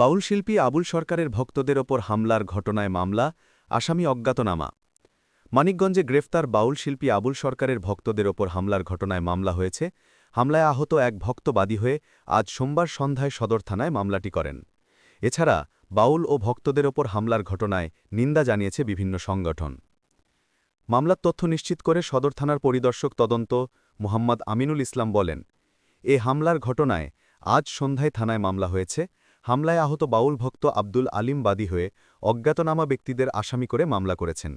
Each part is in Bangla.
বাউল শিল্পী আবুল সরকারের ভক্তদের ওপর হামলার ঘটনায় মামলা, আসামি অজ্ঞাতনামা। মানিকগঞ্জে গ্রেফতার বাউল শিল্পী আবুল সরকারের ভক্তদের ওপর হামলার ঘটনায় মামলা হয়েছে। হামলায় আহত এক ভক্তবাদী হয়ে আজ সোমবার সন্ধ্যায় সদর থানায় মামলাটি করেন। এছাড়া বাউল ও ভক্তদের ওপর হামলার ঘটনায় নিন্দা জানিয়েছে বিভিন্ন সংগঠন। মামলার তথ্য নিশ্চিত করে সদর থানার পরিদর্শক তদন্ত মোহাম্মদ আমিনুল ইসলাম বলেন, এ হামলার ঘটনায় আজ সন্ধ্যায় থানায় মামলা হয়েছে। হামলায় আহত বাউল ভক্ত আব্দুল আলিম বাদী হয়ে অজ্ঞাতনামা ব্যক্তিদের আসামি করে মামলা করেছেন।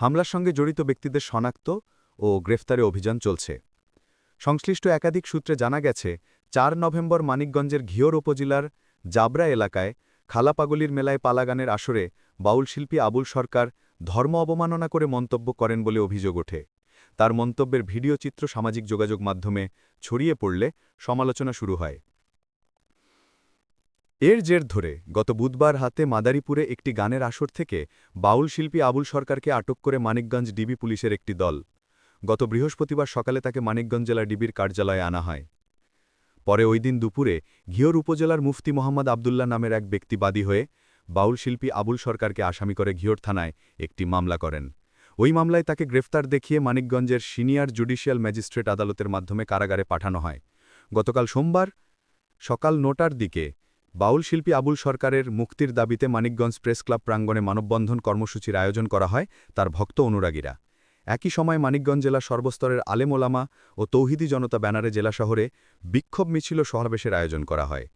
হামলার সঙ্গে জড়িত ব্যক্তিদের শনাক্ত ও গ্রেফতারে অভিযান চলছে। সংশ্লিষ্ট একাধিক সূত্রে জানা গেছে, চার নভেম্বর মানিকগঞ্জের ঘিওর উপজেলার জাবরা এলাকায় খালাপাগলির মেলায় পালাগানের আসরে বাউল শিল্পী আবুল সরকার ধর্ম অবমাননা করে মন্তব্য করেন বলে অভিযোগ ওঠে। তার মন্তব্যের ভিডিও চিত্র সামাজিক যোগাযোগ মাধ্যমে ছড়িয়ে পড়লে সমালোচনা শুরু হয়। এর জের ধরে গত বুধবার হাতে মাদারীপুরে একটি গানের আসর থেকে বাউল শিল্পী আবুল সরকারকে আটক করে মানিকগঞ্জ ডিবি পুলিশের একটি দল। গত বৃহস্পতিবার সকালে তাকে মানিকগঞ্জ জেলা ডিবির কার্যালয়ে আনা হয়। পরে ওই দিন দুপুরে ঘিওর উপজেলার মুফতি মোহাম্মদ আবদুল্লাহ নামের এক ব্যক্তি বাদী হয়ে বাউল শিল্পী আবুল সরকারকে আসামি করে ঘিওর থানায় একটি মামলা করেন। ওই মামলায় তাকে গ্রেফতার দেখিয়ে মানিকগঞ্জের সিনিয়র জুডিশিয়াল ম্যাজিস্ট্রেট আদালতের মাধ্যমে কারাগারে পাঠানো হয়। গতকাল সোমবার সকাল নটার দিকে বাউল শিল্পী আবুল সরকারের মুক্তির দাবিতে মানিকগঞ্জ প্রেস ক্লাব প্রাঙ্গণে মানববন্ধন কর্মসূচির আয়োজন করা হয়, তার ভক্ত অনুরাগীরা। একই সময় মানিকগঞ্জ জেলা সর্বস্তরের আলেমোলামা ও তৌহিদি জনতা ব্যানারে জেলা শহরে বিক্ষোভ মিছিল সমাবেশের আয়োজন করা হয়।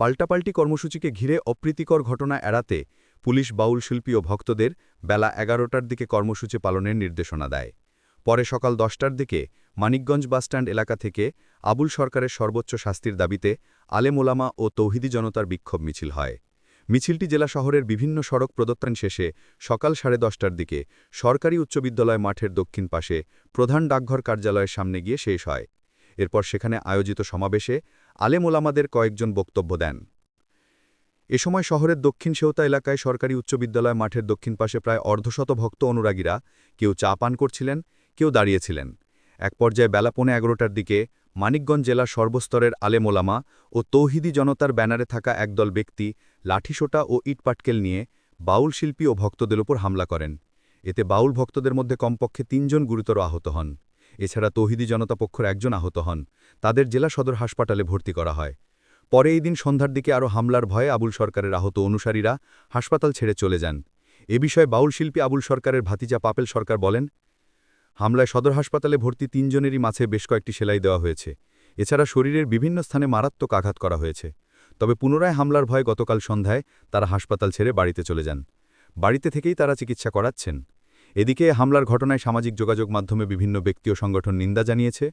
পাল্টাপাল্টি কর্মসূচিকে ঘিরে অপ্রীতিকর ঘটনা এড়াতে পুলিশ বাউল শিল্পী ও ভক্তদের বেলা এগারোটার দিকে কর্মসূচি পালনের নির্দেশনা দেয়। পরে সকাল দশটার দিকে মানিকগঞ্জ বাসস্ট্যান্ড এলাকা থেকে আবুল সরকারের সর্বোচ্চ শাস্তির দাবিতে আলেমোলামা ও তৌহিদি জনতার বিক্ষোভ মিছিল হয়। মিছিলটি জেলা শহরের বিভিন্ন সড়ক প্রদত্তান শেষে সকাল সাড়ে দশটার দিকে সরকারি উচ্চ বিদ্যালয় মাঠের দক্ষিণ পাশে প্রধান ডাকঘর কার্যালয়ের সামনে গিয়ে শেষ হয়। এরপর সেখানে আয়োজিত সমাবেশে আলেমোলামাদের কয়েকজন বক্তব্য দেন। এ সময় শহরের দক্ষিণ সেওতা এলাকায় সরকারি উচ্চ বিদ্যালয় মাঠের দক্ষিণ পাশে প্রায় অর্ধশত ভক্ত অনুরাগীরা কেউ চা পান করছিলেন কেউ দাঁড়িয়েছিলেন। এক পর্যায়ে বেলা পৌনে এগারোটার দিকে মানিকগঞ্জ জেলার সর্বস্তরের আলেমোলামা ও তৌহিদি জনতার ব্যানারে থাকা একদল ব্যক্তি লাঠিসোটা ও ইটপাটকেল নিয়ে বাউল শিল্পী ও ভক্তদের উপর হামলা করেন। এতে বাউল ভক্তদের মধ্যে কমপক্ষে তিনজন গুরুতর আহত হন। এছাড়া তৌহিদি জনতা পক্ষর একজন আহত হন। তাদের জেলা সদর হাসপাতালে ভর্তি করা হয়। পরে এই দিন সন্ধ্যার দিকে আরও হামলার ভয়ে আবুল সরকারের আহত অনুসারীরা হাসপাতাল ছেড়ে চলে যান। এ বিষয়ে বাউল শিল্পী আবুল সরকারের ভাতিজা পাপেল সরকার বলেন হামলায় সদর হাসপাতালে ভর্তি তিনজনেরই মাঝে বেশ কয়েকটি সেলাই দেওয়া হয়েছে। এছাড়া শরীরের বিভিন্ন স্থানে মারাত্মক আঘাত করা হয়েছে। তবে পুনরায় হামলার ভয়ে গতকাল সন্ধ্যায় তারা হাসপাতাল ছেড়ে বাড়িতে চলে যান। বাড়িতে থেকেই তারা চিকিৎসা করাচ্ছেন। এদিকে হামলার ঘটনায় সামাজিক যোগাযোগ মাধ্যমে বিভিন্ন ব্যক্তি ও সংগঠন নিন্দা জানিয়েছে।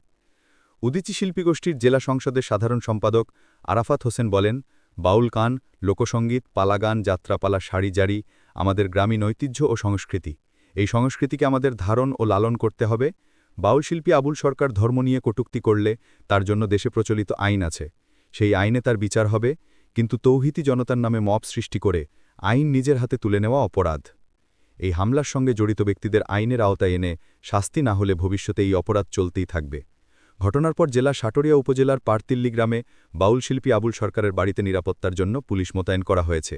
উদিচি শিল্পী গোষ্ঠীর জেলা সংসদের সাধারণ সম্পাদক আরাফাত হোসেন বলেন, বাউল কান লোকসঙ্গীত পালাগান, যাত্রাপালা, শাড়ি জারি, আমাদের গ্রামীণ ঐতিহ্য ও সংস্কৃতি। এই সংস্কৃতিকে আমাদের ধারণ ও লালন করতে হবে। বাউল শিল্পী আবুল সরকার ধর্ম নিয়ে কটুক্তি করলে তার জন্য দেশে প্রচলিত আইন আছে। সেই আইনে তার বিচার হবে, কিন্তু তৌহিতি জনতার নামে মপ সৃষ্টি করে আইন নিজের হাতে তুলে নেওয়া অপরাধ। এই হামলার সঙ্গে জড়িত ব্যক্তিদের আইনের আওতায় এনে শাস্তি না হলে ভবিষ্যতে এই অপরাধ চলতেই থাকবে। ঘটনার পর জেলা সাটরিয়া উপজেলার পারতিল্লি গ্রামে বাউল শিল্পী আবুল সরকারের বাড়িতে নিরাপত্তার জন্য পুলিশ মোতায়েন করা হয়েছে।